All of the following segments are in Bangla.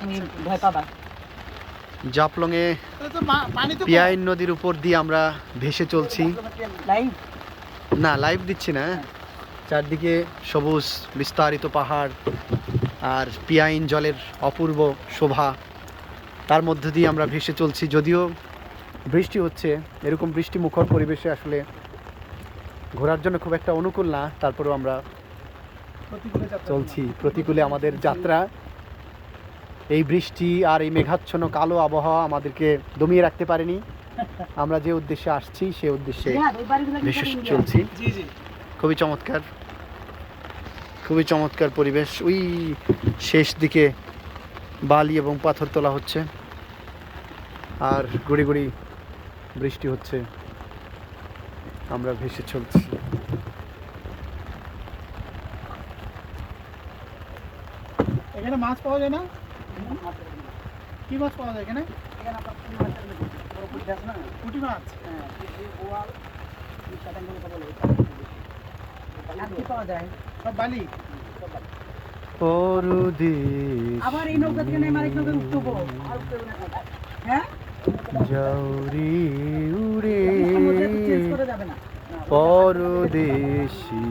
তুমি ভয় পাবা। জাপলংয়ে নদীর উপর দিয়ে আমরা ভেসে চলছি। না লাইভ দিচ্ছি না। চারদিকে সবুজ বিস্তারিত পাহাড় আর পিয়াইন জলের অপূর্ব শোভা। তার মধ্য দিয়ে আমরা ভেসে চলছি যদিও বৃষ্টি হচ্ছে। এরকম বৃষ্টি মুখর পরিবেশে আসলে ঘোরার জন্য খুব একটা অনুকূল না। তারপরেও আমরা চলছি। প্রতিকূলে আমাদের যাত্রা। এই বৃষ্টি আর এই মেঘাচ্ছন্ন কালো আবহাওয়া আমাদেরকে দমিয়ে রাখতে পারেনি। আমরা যে উদ্দেশ্যে আসছি সে উদ্দেশ্যে হ্যাঁ। চলছি। খুবই চমৎকার খুবই চমৎকার পরিবেশ। ওই শেষ দিকে বালি এবং পাথর তোলা হচ্ছে আর গুড়ি গুড়ি বৃষ্টি হচ্ছে। আমরা ভেসে চলছি। এখানে মাছ পাওয়া যায় না? কি মাছ পাওয়া যায় এখানে এখানে আপনার পুঁটি মাছের বড় পুঁটি আছে না? পুঁটি মাছ হ্যাঁ, বোয়াল, এই চাটাঙ্গুলো তো বলে, যায়? সব বালি পরদেশ আবার এই নৌকা থেকে নেমে আরেক নৌকায় উঠতে আর উঠতে হবে না নৌকা। হ্যাঁ? যাওরি উড়ে। পরদেশি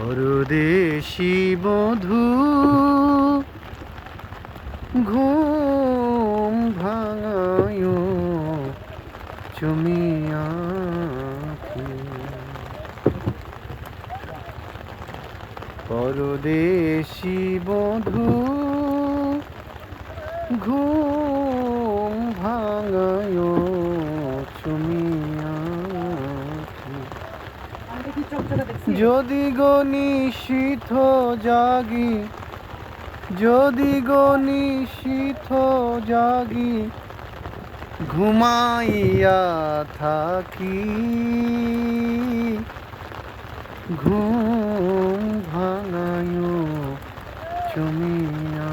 পরদেশি বধু ঘুম ভাঙায় চুমিয়া পরদেশি বধু ঘুম ভাঙায় চুমিয়া আমি দেখি চকচকে দেখছি। যদি গো নিশীথ জাগি, যদি গো নিশীথ জাগি, ঘুমাইয়া থাকি। ঘুম ভাঙায় চুমিয়া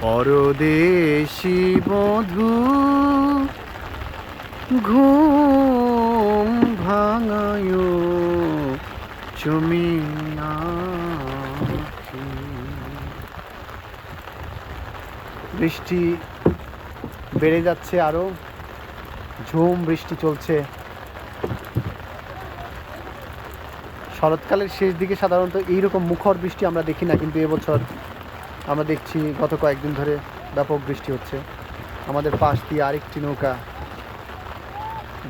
পরদেশি বধূ, ঘুম ভাঙায় চুমি বৃষ্টি বেড়ে যাচ্ছে আরও। ঝুম বৃষ্টি চলছে। শরৎকালের শেষ দিকে সাধারণত এইরকম মুখর বৃষ্টি আমরা দেখি না, কিন্তু এবছর আমরা দেখছি গত কয়েকদিন ধরে ব্যাপক বৃষ্টি হচ্ছে। আমাদের পাশ দিয়ে আরেকটি নৌকা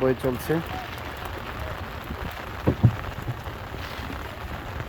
বয়ে চলছে।